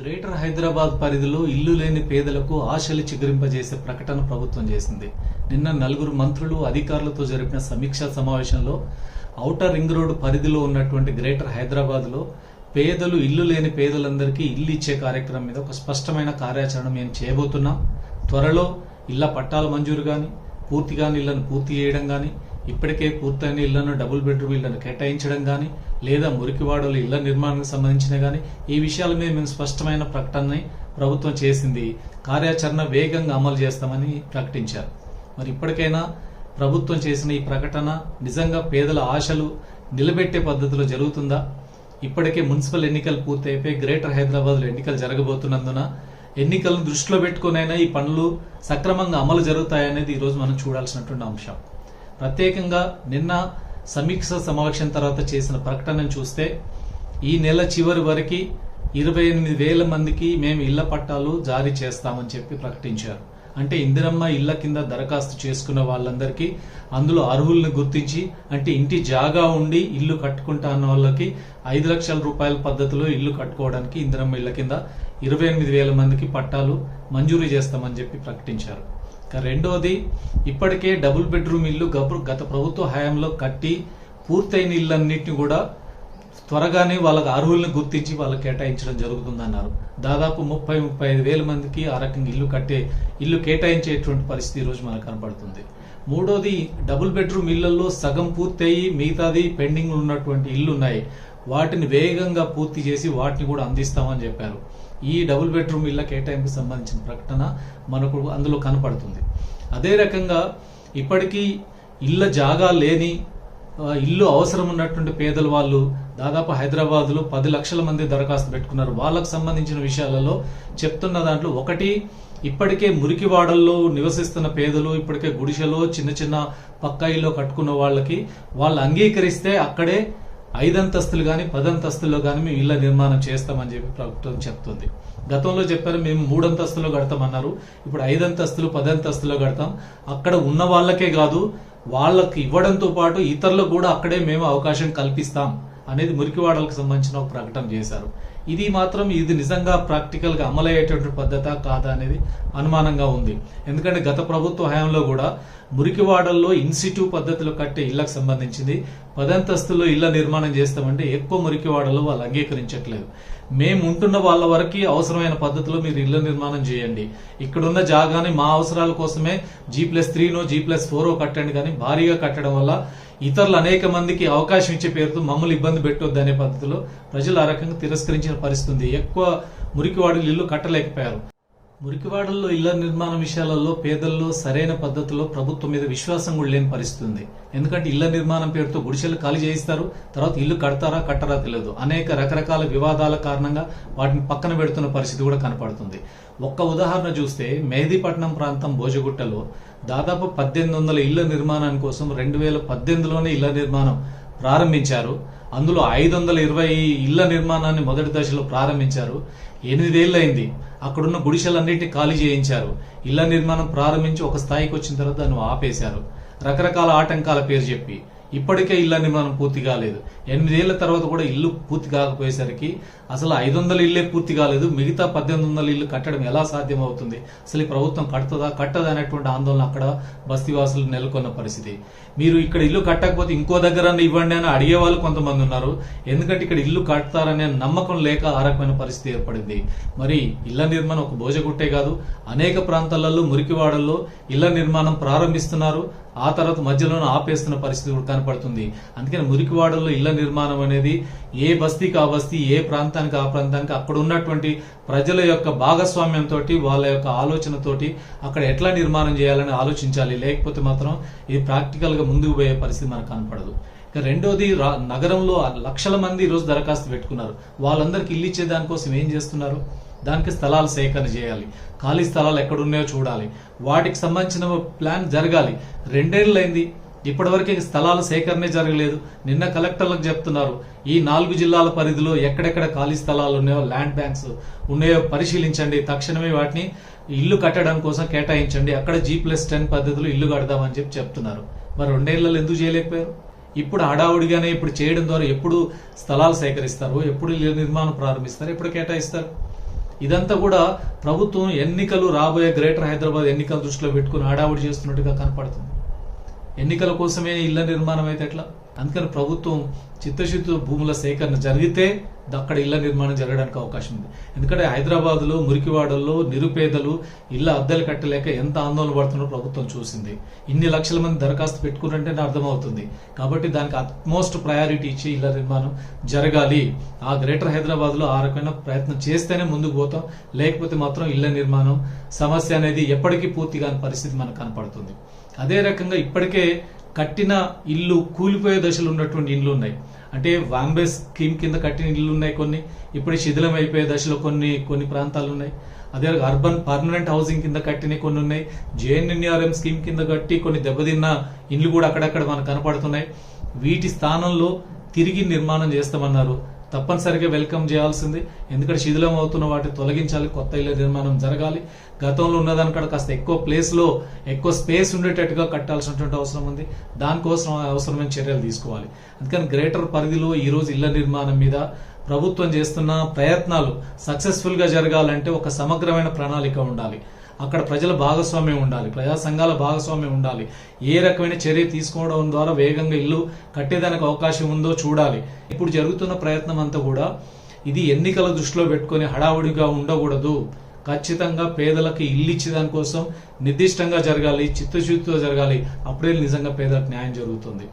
Greater Hyderabad పరిధిలో ఇల్లు లేని పేదలకు ఆశలు చిగురింపజేసే ప్రకటన ప్రభుత్వం చేసింది. నిన్న నలుగురు మంత్రులు అధికారులతో జరిపిన సమీక్షా సమావేశంలో ఔటర్ రింగ్ రోడ్ పరిధిలో ఉన్నటువంటి గ్రేటర్ హైదరాబాద్లో పేదలు ఇల్లు లేని పేదలందరికీ ఇల్లు ఇచ్చే కార్యక్రమం మీద ఒక స్పష్టమైన కార్యాచరణ మేము చేయబోతున్నాం. త్వరలో ఇళ్ళ పట్టాల మంజూరు కానీ పూర్తిగా ఇళ్ళను పూర్తి చేయడం కానీ ఇప్పటికే పూర్తయిన ఇళ్ళను డబుల్ బెడ్రూమ్ ఇళ్ళను కేటాయించడం కానీ లేదా మురికివాడల ఇళ్ళ నిర్మాణానికి సంబంధించిన కానీ ఈ విషయాల మీద మేము స్పష్టమైన ప్రకటనని ప్రభుత్వం చేసింది. కార్యాచరణ వేగంగా అమలు చేస్తామని ప్రకటించారు. మరి ఇప్పటికైనా ప్రభుత్వం చేసిన ఈ ప్రకటన నిజంగా పేదల ఆశలు నిలబెట్టే పద్ధతిలో జరుగుతుందా? ఇప్పటికే మున్సిపల్ ఎన్నికలు పూర్తయిపోయి గ్రేటర్ హైదరాబాద్లో ఎన్నికలు జరగబోతున్నందున ఎన్నికలను దృష్టిలో పెట్టుకునైనా ఈ పనులు సక్రమంగా అమలు జరుగుతాయనేది ఈరోజు మనం చూడాల్సినటువంటి అంశం. ప్రత్యేకంగా నిన్న సమీక్ష సమావేశం తర్వాత చేసిన ప్రకటనను చూస్తే ఈ నెల చివరి వరకు ఇరవై ఎనిమిది వేల మందికి మేము ఇళ్ళ పట్టాలు జారీ చేస్తామని చెప్పి ప్రకటించారు. అంటే ఇందిరమ్మ ఇళ్ళ కింద దరఖాస్తు చేసుకున్న వాళ్ళందరికీ అందులో అర్హుల్ని గుర్తించి అంటే ఇంటి జాగా ఉండి ఇల్లు కట్టుకుంటా అన్న వాళ్ళకి ఐదు లక్షల రూపాయల పద్ధతిలో ఇల్లు కట్టుకోవడానికి ఇందిరమ్మ ఇళ్ళ కింద ఇరవై ఎనిమిది వేల మందికి పట్టాలు మంజూరు చేస్తామని చెప్పి ప్రకటించారు. రెండోది ఇప్పటికే డబుల్ బెడ్రూమ్ ఇల్లు గబు- గత ప్రభుత్వ హయాంలో కట్టి పూర్తయిన ఇళ్ళన్నింటినీ కూడా త్వరగానే వాళ్ళకి అర్హుల్ని గుర్తించి వాళ్ళకి కేటాయించడం జరుగుతుందన్నారు. దాదాపు ముప్పై ముప్పై ఐదు వేల మందికి ఆ రకంగా ఇల్లు కట్టే ఇల్లు కేటాయించేటువంటి పరిస్థితి ఈరోజు రోజు మనకు కనపడుతుంది. మూడోది డబుల్ బెడ్రూమ్ ఇళ్ళలో సగం పూర్తయి మిగతాది పెండింగ్ ఉన్నటువంటి ఇల్లు ఉన్నాయి వాటిని వేగంగా పూర్తి చేసి వాటిని కూడా అందిస్తామని చెప్పారు. ఈ డబుల్ బెడ్రూమ్ ఇళ్ళ కేటాయింపుకి సంబంధించిన ప్రకటన మనకు అందులో కనపడుతుంది. అదే రకంగా ఇప్పటికీ ఇళ్ళ జాగా లేని ఇల్లు అవసరం ఉన్నటువంటి పేదల వాళ్ళు దాదాపు హైదరాబాద్లో పది లక్షల మంది దరఖాస్తు పెట్టుకున్నారు. వాళ్ళకు సంబంధించిన విషయాలలో చెప్తున్న దాంట్లో ఒకటి ఇప్పటికే మురికివాడల్లో నివసిస్తున్న పేదలు ఇప్పటికే గుడిసెలో చిన్న చిన్న పక్క ఇల్లు కట్టుకున్న వాళ్ళకి వాళ్ళు అంగీకరిస్తే అక్కడే ఐదంతస్తులు కానీ పదంతస్తుల్లో కానీ మేము ఇళ్ళ నిర్మాణం చేస్తామని చెప్పి ప్రభుత్వం చెప్తుంది. గతంలో చెప్పారు మేము మూడంతస్తులో కడతామన్నారు. ఇప్పుడు ఐదంతస్తులు పదంతస్తులో కడతాం. అక్కడ ఉన్న వాళ్ళకే కాదు వాళ్ళకి ఇవ్వడంతో పాటు ఇతరులకు కూడా అక్కడే మేము అవకాశం కల్పిస్తాం అనేది మురికివాడలకు సంబంధించిన ఒక ప్రకటన చేశారు. ఇది మాత్రం ఇది నిజంగా ప్రాక్టికల్గా అమలయ్యేటటువంటి పద్ధత కాదా అనేది అనుమానంగా ఉంది. ఎందుకంటే గత ప్రభుత్వ హయాంలో కూడా మురికివాడల్లో ఇన్స్టిట్యూట్ పద్ధతిలో కట్టే ఇళ్ళకు సంబంధించింది. పదంతస్తుల్లో ఇళ్ళ నిర్మాణం చేస్తామంటే ఎక్కువ మురికివాడలు వాళ్ళు అంగీకరించట్లేదు. మేము ఉంటున్న వాళ్ళ వరకు అవసరమైన పద్ధతిలో మీరు ఇళ్ళ నిర్మాణం చేయండి. ఇక్కడున్న జాగాని మా అవసరాల కోసమే జీ ప్లస్ త్రీనో జీ ప్లస్ ఫోరో కట్టండి కానీ భారీగా కట్టడం వల్ల ఇతరులు అనేక మందికి అవకాశం ఇచ్చే పేరుతో మమ్మల్ని ఇబ్బంది పెట్టొద్దు అనే పద్ధతిలో ప్రజలు ఆ రకంగా తిరస్కరించిన పరిస్థితి ఉంది. ఎక్కువ మురికివాడులు ఇల్లు కట్టలేకపోయారు. మురికివాడల్లో ఇళ్ళ నిర్మాణ విషయాలలో పేదల్లో సరైన పద్ధతిలో ప్రభుత్వం మీద విశ్వాసం కూడా లేని పరిస్థితి ఉంది ఎందుకంటే ఇళ్ళ నిర్మాణం పేరుతో గుడిసెలు ఖాళీ చేయిస్తారు తర్వాత ఇల్లు కడతారా కట్టరా తెలియదు. అనేక రకరకాల వివాదాల కారణంగా వాటిని పక్కన పెడుతున్న పరిస్థితి కూడా కనపడుతుంది. ఒక్క ఉదాహరణ చూస్తే మెహదీపట్నం ప్రాంతం భోజగుట్టలో దాదాపు పద్దెనిమిది వందల ఇళ్ళ నిర్మాణం కోసం రెండు వేల పద్దెనిమిదిలోనే ఇళ్ళ నిర్మాణం ప్రారంభించారు. అందులో ఐదు వందల ఇరవై ఇళ్ళ నిర్మాణాన్ని మొదటి దశలో ప్రారంభించారు. ఎనిమిదేళ్ళైంది అక్కడున్న గుడిసెలన్నింటినీ ఖాళీ చేయించారు. ఇళ్ళ నిర్మాణం ప్రారంభించి ఒక స్థాయికి వచ్చిన తర్వాత దాన్ని ఆపేశారు. రకరకాల ఆటంకాల పేరు చెప్పి. ఇప్పటికే ఇళ్ళ నిర్మాణం పూర్తి కాలేదు. ఎనిమిదేళ్ళ తర్వాత కూడా ఇల్లు పూర్తి కాకపోయేసరికి అసలు ఐదు వందల ఇల్లే పూర్తి కాలేదు. మిగతా పద్దెనిమిది వందల ఇల్లు కట్టడం ఎలా సాధ్యం అవుతుంది అసలు ఈ ప్రభుత్వం కడుతుందా కట్టదా అనేటువంటి ఆందోళన అక్కడ బస్తీవాసులు నెలకొన్న పరిస్థితి. మీరు ఇక్కడ ఇల్లు కట్టకపోతే ఇంకో దగ్గర ఇవ్వండి అని అడిగే వాళ్ళు కొంతమంది ఉన్నారు. ఎందుకంటే ఇక్కడ ఇల్లు కడతారనే నమ్మకం లేక ఆ రకమైన పరిస్థితి ఏర్పడింది. మరి ఇళ్ళ నిర్మాణం ఒక భోజగుట్టే కాదు. అనేక ప్రాంతాలలో మురికివాడల్లో ఇళ్ళ నిర్మాణం ప్రారంభిస్తున్నారు. ఆ తర్వాత మధ్యలోనే ఆపేస్తున్న పరిస్థితి కూడా కనపడుతుంది. అందుకని మురికివాడల్లో ఇళ్ళ నిర్మాణం అనేది ఏ బస్తీకి ఆ బస్తీ ఏ ప్రాంతం ప్రాంతానికి ఆ ప్రాంతానికి అక్కడ ఉన్నటువంటి ప్రజల యొక్క భాగస్వామ్యంతో వాళ్ళ యొక్క ఆలోచనతోటి అక్కడ ఎట్లా నిర్మాణం చేయాలని ఆలోచించాలి? లేకపోతే మాత్రం ఇది ప్రాక్టికల్గా ముందుకు పోయే పరిస్థితి మనకు కనపడదు. ఇక రెండోది నగరంలో లక్షల మంది ఈరోజు దరఖాస్తు పెట్టుకున్నారు. వాళ్ళందరికీ ఇల్లు ఇచ్చే దానికోసం ఏం చేస్తున్నారు? దానికి స్థలాలు సేకరణ చేయాలి. ఖాళీ స్థలాలు ఎక్కడున్నాయో చూడాలి. వాటికి సంబంధించిన ప్లాన్ జరగాలి. రెండేళ్ళు అయింది ఇప్పటివరకు స్థలాల సేకరణే జరగలేదు. నిన్న కలెక్టర్లకు చెప్తున్నారు ఈ నాలుగు జిల్లాల పరిధిలో ఎక్కడెక్కడ ఖాళీ స్థలాలు ఉన్నాయో ల్యాండ్ బ్యాంక్స్ ఉన్నాయో పరిశీలించండి. తక్షణమే వాటిని ఇల్లు కట్టడం కోసం కేటాయించండి. అక్కడ జీ ప్లస్ టెన్ పద్ధతిలో ఇల్లు కడదామని చెప్పి చెప్తున్నారు. మరి రెండేళ్ళలో ఎందుకు చేయలేకపోయారు? ఇప్పుడు హడావుడిగానే ఇప్పుడు చేయడం ద్వారా ఎప్పుడు స్థలాలు సేకరిస్తారు? ఎప్పుడు నిర్మాణం ప్రారంభిస్తారు? ఎప్పుడు కేటాయిస్తారు? ఇదంతా కూడా ప్రభుత్వం ఎన్నికలు రాబోయే గ్రేటర్ హైదరాబాద్ ఎన్నికల దృష్టిలో పెట్టుకుని హడావుడి చేస్తున్నట్టుగా కనపడుతుంది. ఎన్నికల కోసమే ఇళ్ళ నిర్మాణం అయితే ఎట్లా? అందుకని ప్రభుత్వం చిత్తశుద్ధి భూముల సేకరణ జరిగితే అక్కడ ఇళ్ళ నిర్మాణం జరగడానికి అవకాశం ఉంది. ఎందుకంటే హైదరాబాద్లో మురికివాడల్లో నిరుపేదలు ఇళ్ళ అద్దెలు కట్టలేక ఎంత ఆందోళన పడుతున్నారో ప్రభుత్వం చూసింది. ఇన్ని లక్షల మంది దరఖాస్తు పెట్టుకున్నారంటేనే అర్థమవుతుంది. కాబట్టి దానికి అట్మోస్ట్ ప్రయారిటీ ఇచ్చి ఇళ్ళ నిర్మాణం జరగాలి. ఆ గ్రేటర్ హైదరాబాద్లో ఆ రకమైన ప్రయత్నం చేస్తేనే ముందుకు పోతాం. లేకపోతే మాత్రం ఇళ్ళ నిర్మాణం సమస్య అనేది ఎప్పటికీ పూర్తి కాని పరిస్థితి మనకు కనపడుతుంది. అదే రకంగా ఇప్పటికే కట్టిన ఇల్లు కూలిపోయే దశలు ఉన్నటువంటి ఇండ్లు ఉన్నాయి. అంటే వాంబే స్కీమ్ కింద కట్టిన ఇల్లు ఉన్నాయి కొన్ని ఇప్పుడే శిథిలం అయిపోయే దశలో కొన్ని కొన్ని ప్రాంతాలు ఉన్నాయి. అదే అర్బన్ పర్మనెంట్ హౌసింగ్ కింద కట్టిన కొన్ని ఉన్నాయి. జేఎన్ఎన్ఆర్ఎం స్కీమ్ కింద కట్టి కొన్ని దెబ్బతిన్న ఇల్లు కూడా అక్కడక్కడ మనకు కనపడుతున్నాయి. వీటి స్థానంలో తిరిగి నిర్మాణం చేస్తామన్నారు తప్పనిసరిగా వెల్కమ్ చేయాల్సింది. ఎందుకంటే శిథిలం అవుతున్న వాటిని తొలగించాలి కొత్త ఇళ్ళ నిర్మాణం జరగాలి. గతంలో ఉన్నదానికడ కాస్త ఎక్కువ ప్లేస్లో ఎక్కువ స్పేస్ ఉండేటట్టుగా కట్టాల్సినటువంటి అవసరం ఉంది. దానికోసం అవసరమైన చర్యలు తీసుకోవాలి. అందుకని గ్రేటర్ పరిధిలో ఈ రోజు ఇళ్ళ నిర్మాణం మీద ప్రభుత్వం చేస్తున్న ప్రయత్నాలు సక్సెస్ఫుల్గా జరగాలంటే ఒక సమగ్రమైన ప్రణాళిక ఉండాలి. అక్కడ ప్రజల భాగస్వామ్యం ఉండాలి. ప్రజా సంఘాల భాగస్వామ్యం ఉండాలి. ఏ రకమైన చర్య తీసుకోవడం ద్వారా వేగంగా ఇల్లు కట్టేదానికి అవకాశం ఉందో చూడాలి. ఇప్పుడు జరుగుతున్న ప్రయత్నం అంతా కూడా ఇది ఎన్నికల దృష్టిలో పెట్టుకొని హడావుడిగా ఉండకూడదు. ఖచ్చితంగా పేదలకు ఇల్లు ఇచ్చే దానికోసం నిర్దిష్టంగా జరగాలి చిత్తశుద్ధితో జరగాలి. అప్పుడే నిజంగా పేదలకు న్యాయం జరుగుతుంది.